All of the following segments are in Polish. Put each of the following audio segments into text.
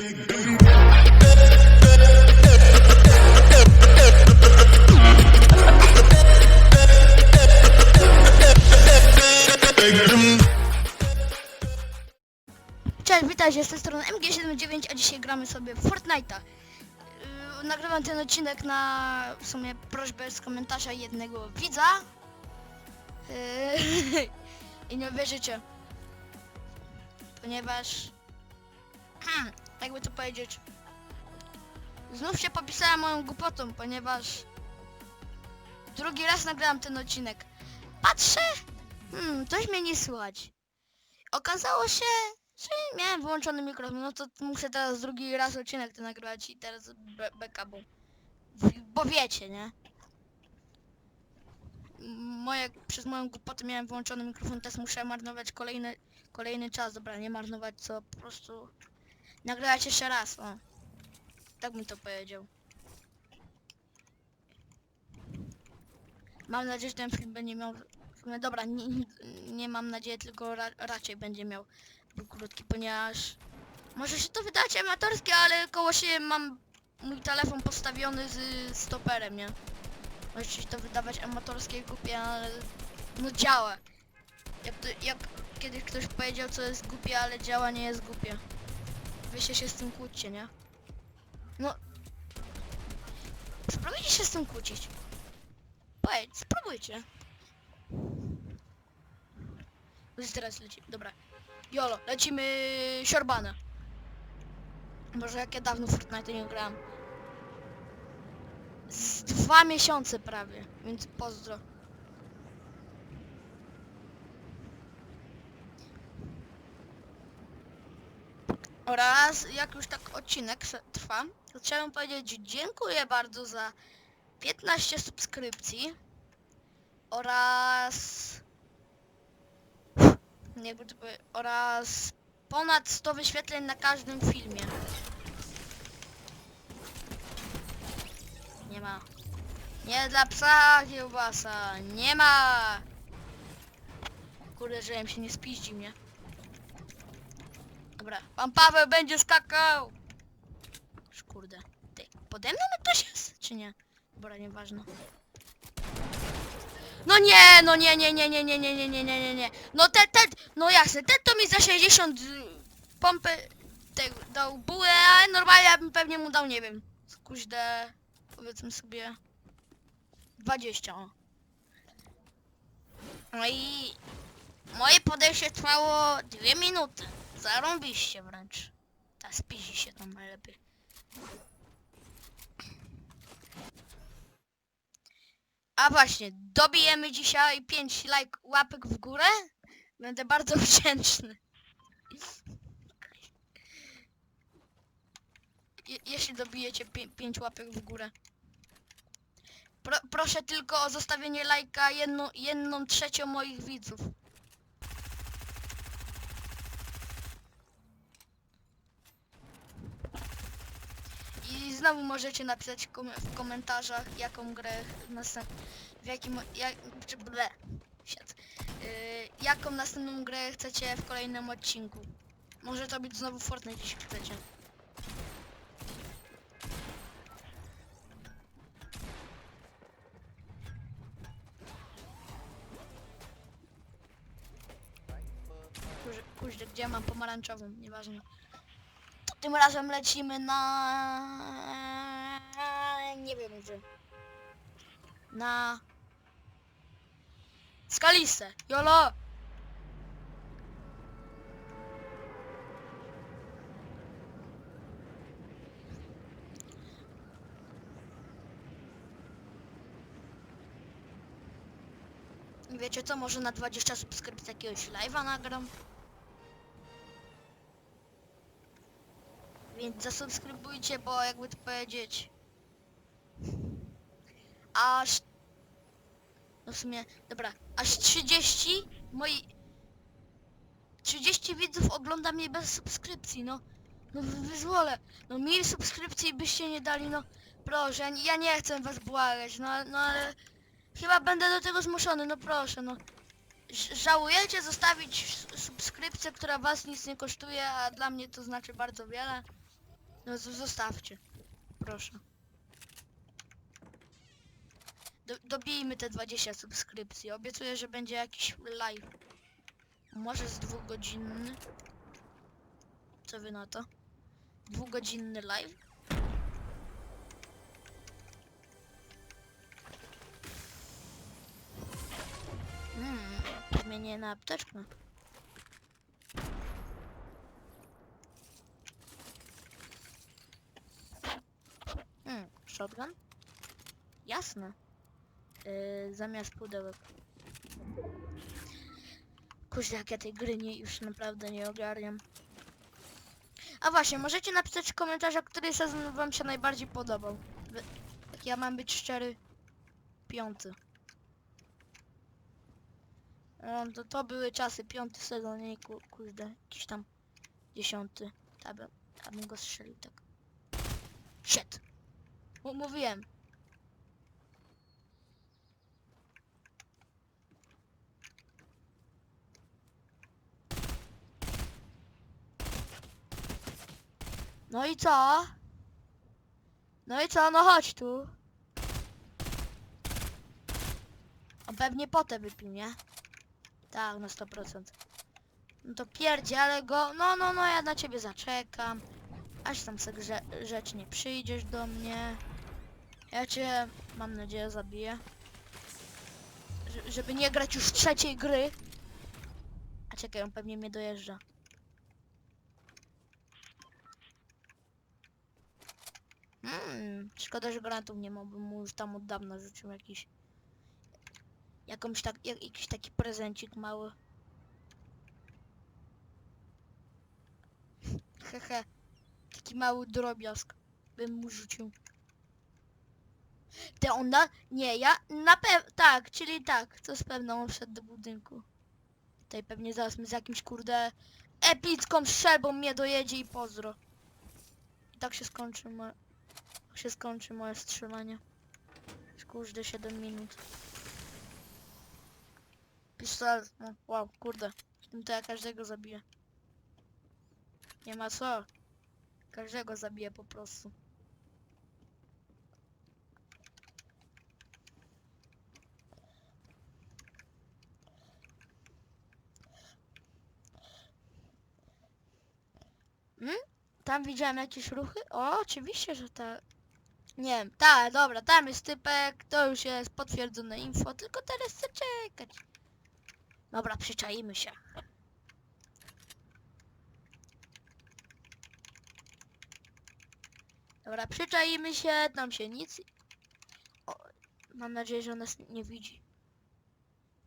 Cześć, witajcie, z tej strony MG79, a dzisiaj gramy sobie w Fortnite'a. Yy, nagrywam ten odcinek na w sumie prośbę z komentarza jednego widza. Yy, I nie wierzycie. Ponieważ... Jakby to powiedzieć... Znów się popisałem moją głupotą, ponieważ... Drugi raz nagrałem ten odcinek. Patrzę! Hmm, coś mnie nie słychać. Okazało się, że miałem wyłączony mikrofon, no to muszę teraz drugi raz odcinek ten nagrywać i teraz be beka, bo, bo wiecie, nie? Moje, przez moją głupotę miałem wyłączony mikrofon, teraz muszę marnować kolejny, kolejny czas, dobra, nie marnować, co po prostu nagrywać jeszcze raz, o. Tak bym to powiedział. Mam nadzieję, że ten film będzie miał... Dobra, nie, nie, mam nadziei, tylko ra, raczej będzie miał był krótki, ponieważ może się to wydać amatorskie, ale koło siebie mam mój telefon postawiony z stoperem, nie? Może się to wydawać amatorskie głupie, ale no działa. Jak, to, jak kiedyś ktoś powiedział, co jest głupie, ale działa, nie jest głupie. Wy się, się z tym kłóćcie, nie? No... Spróbujcie się z tym kłócić. Powiedz, spróbujcie. Już teraz leci, dobra. Jolo, lecimy siorbana. Może jak ja dawno Fortnite nie grałem. Z dwa miesiące prawie, więc pozdro. Oraz jak już tak odcinek trwa, to chciałem powiedzieć dziękuję bardzo za 15 subskrypcji oraz jakby to oraz ponad 100 wyświetleń na każdym filmie. Nie ma. Nie dla psa kiełbasa. Nie ma. Kurde, żebym się nie spiździł, nie? Dobra, pan Paweł będzie skakał. Już Kurde. Ty, pode mną ktoś jest, czy nie? Dobra, nieważne. No nie, no nie, nie, nie, nie, nie, nie, nie, nie, nie, nie, nie. No ten, ten, no jasne, ten to mi za 60 y, pompy tego dał bułę, a normalnie ja bym pewnie mu dał, nie wiem, kuźdę, powiedzmy sobie 20. o. No i moje podejście trwało 2 minuty. Zarąbiście wręcz. Ta spizi się tam najlepiej. A właśnie, dobijemy dzisiaj 5 lajk łapek w górę. Będę bardzo wdzięczny. Je, jeśli dobijecie 5 łapek w górę. Pro, proszę tylko o zostawienie lajka jedną, jedną trzecią moich widzów. I znowu możecie napisać kom w komentarzach, jaką grę w jakim, jak, czy ble. Yy, jaką następną grę chcecie w kolejnym odcinku. Może to być znowu Fortnite, jeśli chcecie. Kuź- Kuźdy, gdzie mam pomarańczową, nieważne. Tym razem lecimy na... Nie wiem gdzie. Na... Skaliste! Jolo! Wiecie co, może na 20 subskrypcji jakiegoś live'a nagram? Więc zasubskrybujcie, bo jakby to powiedzieć... Aż... No w sumie, dobra, aż 30 moi... 30 widzów ogląda mnie bez subskrypcji, no. No wy- wyzwolę. No mil subskrypcji byście nie dali, no. Proszę, ja nie- ja nie chcę was błagać, no, no ale... Chyba będę do tego zmuszony, no proszę, no. Żałujecie zostawić subskrypcję, która was nic nie kosztuje, a dla mnie to znaczy bardzo wiele? No z- zostawcie. Proszę. Do, dobijmy te 20 subskrypcji. Obiecuję, że będzie jakiś live. Może z dwugodzinny. Co wy na to? Dwugodzinny live? Hmm, zmienię na apteczkę. Hmm, shotgun? Jasne. Yy, zamiast pudełek. Kuźle, jak ja tej gry nie, już naprawdę nie ogarniam. A właśnie, możecie napisać w komentarzach, który sezon wam się najbardziej podobał. Jak ja mam być szczery, piąty. No, to, to były czasy, piąty sezon, nie ku, tam dziesiąty. Tam tam go strzelił tak. Shit! Mówiłem. No i co? No i co? No chodź tu. On pewnie potę wypił, nie? Tak, na 100%. No to pierdzielę go. No, no, no, ja na ciebie zaczekam. Aż tam se grze rzecznie przyjdziesz do mnie. Ja cię, mam nadzieję, zabiję. Że- żeby nie grać już trzeciej gry. A czekaj, on pewnie mnie dojeżdża. Hmm, szkoda, że granatów nie ma, bym mu już tam od dawna rzucił jakiś... Jakąś tak, jak, jakiś taki prezencik mały. Hehe. Taki mały drobiazg bym mu rzucił. Te ona? Nie, ja na pewno, tak, czyli tak, to z pewną wszedł do budynku. Tutaj pewnie zaraz my z jakimś kurde epicką strzelbą mnie dojedzie i pozdro. I tak się skończy moje, tak się skończy moje strzelanie. Kurde 7 minut. Pistolet, no wow, kurde. Tym to ja każdego zabiję. Nie ma co. Każdego zabiję po prostu. Hmm? Tam widziałem jakieś ruchy? O, oczywiście, że tak. Nie wiem, tak, dobra, tam jest typek, to już jest potwierdzone info, tylko teraz chcę czekać. Dobra, przyczaimy się. Dobra, przyczaimy się, tam się nic... O, mam nadzieję, że on nas nie widzi.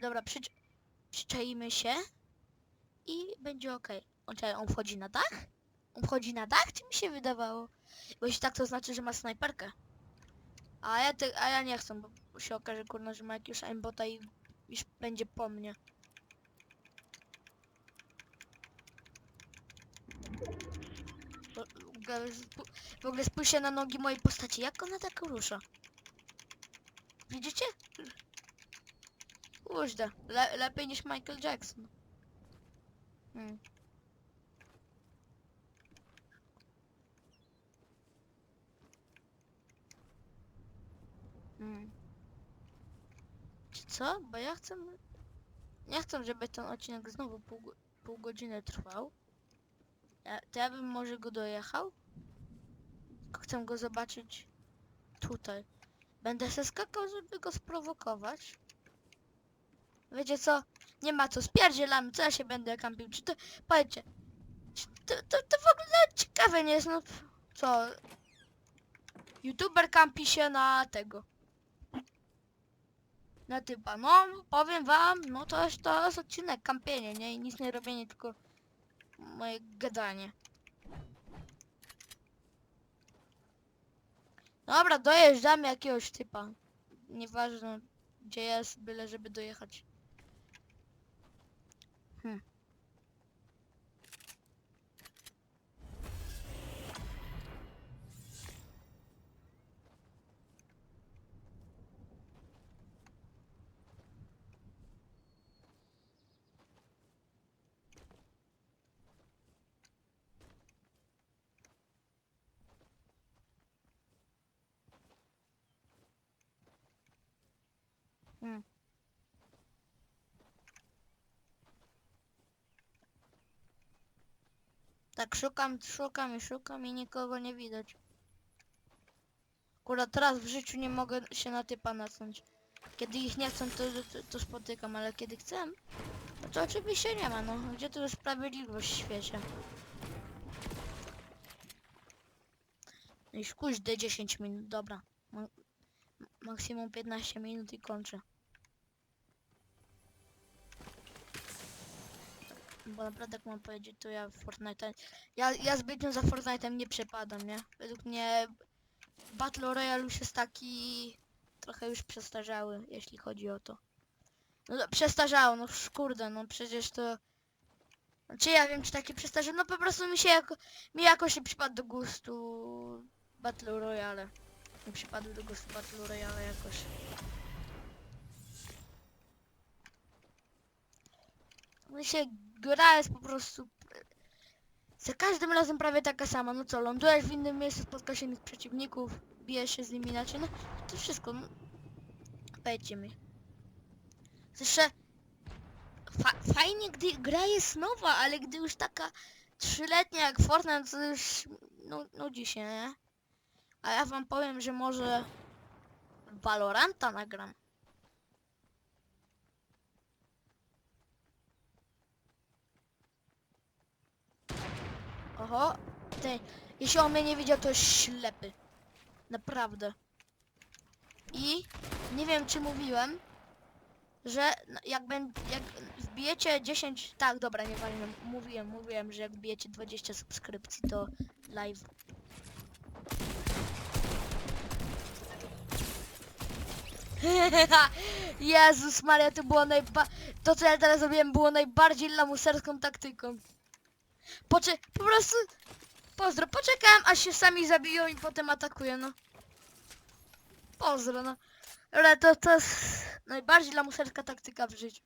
Dobra, przycz... przyczaimy się i będzie ok. On, on wchodzi na dach? On na dach, czy mi się wydawało? Bo jeśli tak, to znaczy, że ma snajperkę. A ja, te, a ja nie chcę, bo się okaże, kurna, że ma jakiegoś aimbota i już będzie po mnie. W W ogóle spójrzcie na nogi mojej postaci, jak ona tak rusza. Widzicie? Kurde, le lepiej niż Michael Jackson. Hmm. Co? Bo ja chcę... Nie chcę, żeby ten odcinek znowu pół, pół godziny trwał. Ja, to ja bym może go dojechał. Tylko chcę go zobaczyć tutaj. Będę se skakał, żeby go sprowokować. Wiecie co? Nie ma co, spierdzielamy, co ja się będę kampił. Czy to, powiedzcie, to, to, to w ogóle ciekawe nie jest, no co? YouTuber kampi się na tego. Na typa, no powiem wam, no to jest, to jest odcinek, kampienie, nie? I nic nie robienie, tylko moje gadanie. Dobra, dojeżdżamy jakiegoś typa. Nieważne gdzie jest, byle żeby dojechać. Hmm. Tak szukam, szukam i szukam i nikogo nie widać. Akurat teraz w życiu nie mogę się na typa nasunąć. Kiedy ich nie chcę, to, to, to spotykam, ale kiedy chcę, no to oczywiście nie ma, no. Gdzie tu jest sprawiedliwość w świecie? No Już kuźdy 10 minut, dobra. Ma maksimum 15 minut i kończę. Bo naprawdę jak mam powiedzieć, to ja w Fortnite... Ja, ja zbytnio za Fortnite'em nie przepadam, nie? Według mnie Battle Royale już jest taki trochę już przestarzały, jeśli chodzi o to. No przestarzało, no kurde, no przecież to... Czy ja wiem, czy takie przestarzało? No po prostu mi się jako... mi jakoś nie przypadł do gustu Battle Royale. Nie przypadł do gustu Battle Royale jakoś. No się gra jest po prostu... Za każdym razem prawie taka sama. No co, lądujesz w innym miejscu, spotkasz innych przeciwników, bijesz się z nimi inaczej, no to wszystko. No. Powiedzcie mi. Zresztą fa fajnie, gdy gra jest nowa, ale gdy już taka trzyletnia jak Fortnite, to już no, nudzi się, nie? A ja wam powiem, że może Valoranta nagram. Oho, ty, jeśli on mnie nie widział, to ślepy. Naprawdę. I nie wiem, czy mówiłem, że no, jak, ben, jak wbijecie 10... Tak, dobra, nie wiem, mówiłem, mówiłem, że jak wbijecie 20 subskrypcji, to live. Jezus Maria, to było najba... To, co ja teraz zrobiłem, było najbardziej lamuserską taktyką. Pocze... Po prostu... Pozdro, poczekałem, aż się sami zabiją i potem atakuję, no. Pozdro, no. Ale to, to jest najbardziej lamuserska taktyka w życiu.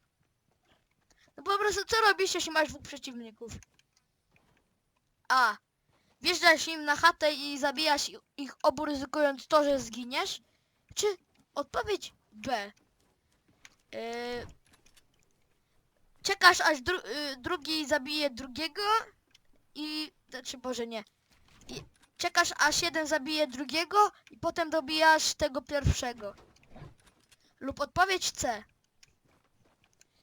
No po prostu co robisz, jeśli masz dwóch przeciwników? A. Wjeżdżasz im na chatę i zabijasz ich obu ryzykując to, że zginiesz? Czy odpowiedź B. Yy, czekasz aż dru y, drugi zabije drugiego i... Znaczy, Boże nie. I czekasz aż jeden zabije drugiego i potem dobijasz tego pierwszego. Lub odpowiedź C.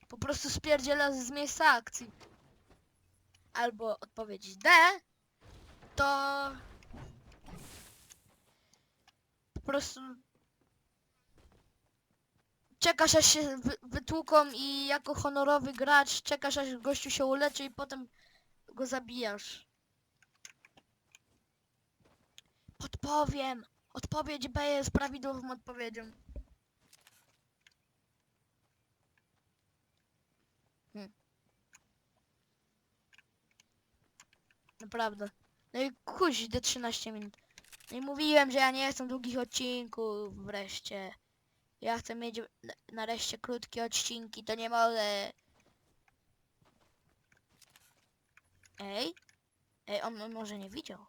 Po prostu spierdziela z miejsca akcji. Albo odpowiedź D. To... Po prostu... Czekasz aż się wy wytłuką i jako honorowy gracz czekasz aż gościu się uleczy i potem go zabijasz. Podpowiem! Odpowiedź B jest prawidłową odpowiedzią. Hmm. Naprawdę. No i kuźdy 13 minut. No i mówiłem, że ja nie chcę długich odcinków wreszcie. Ja chcę mieć na- nareszcie krótkie odcinki, to nie mogę. Ej? Ej, on może nie widział.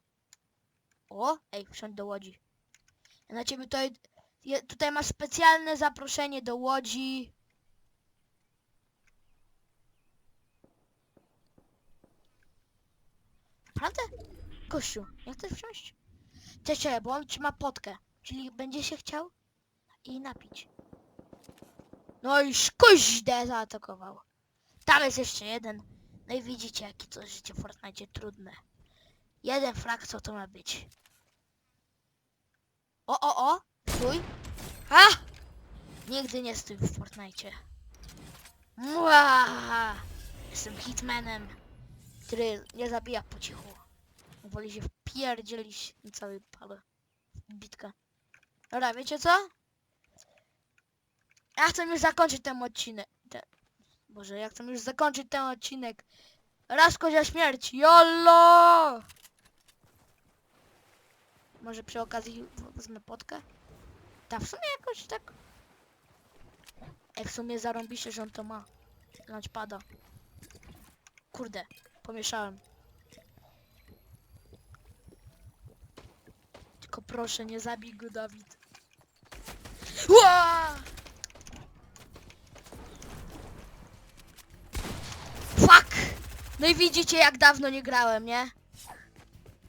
O, ej, wsiądź do łodzi. Ja na ciebie tutaj, je, tutaj masz specjalne zaproszenie do łodzi. Naprawdę? Kościu, nie chcesz wsiąść? Cześć, bo on trzyma potkę. Czyli będzie się chciał i napić. No i szkuźdę zaatakował. Tam jest jeszcze jeden. No i widzicie, jakie to życie w Fortnite trudne. Jeden frak, co to ma być? O, o, o! Stój! A! Nigdy nie stój w Fortnite. Mua! Jestem hitmanem, który nie zabija po cichu. Woli się wpierdzielić na cały palę. Bitka. Dobra, wiecie co? Ja chcę już zakończyć ten odcinek. Te... Boże, ja chcę już zakończyć ten odcinek. Raz kozia śmierć. YOLO! Może przy okazji wezmę potkę? Ta w sumie jakoś tak... Ej, w sumie zarąbiście, że on to ma. Launchpada. Kurde, pomieszałem. Tylko proszę, nie zabij go, Dawid. No i widzicie jak dawno nie grałem, nie?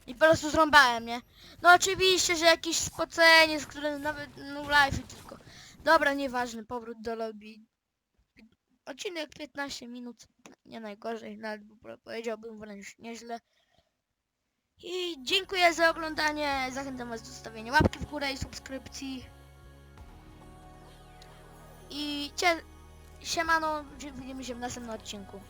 I po prostu zrąbałem, nie? No oczywiście, że jakiś z którym nawet no live tylko. Dobra, nieważny, powrót do lobby. Odcinek 15 minut, nie najgorzej, nawet po- powiedziałbym wręcz nieźle. I dziękuję za oglądanie, zachęcam was do zostawienia łapki w górę i subskrypcji. I cie... siemano, widzimy się w następnym odcinku.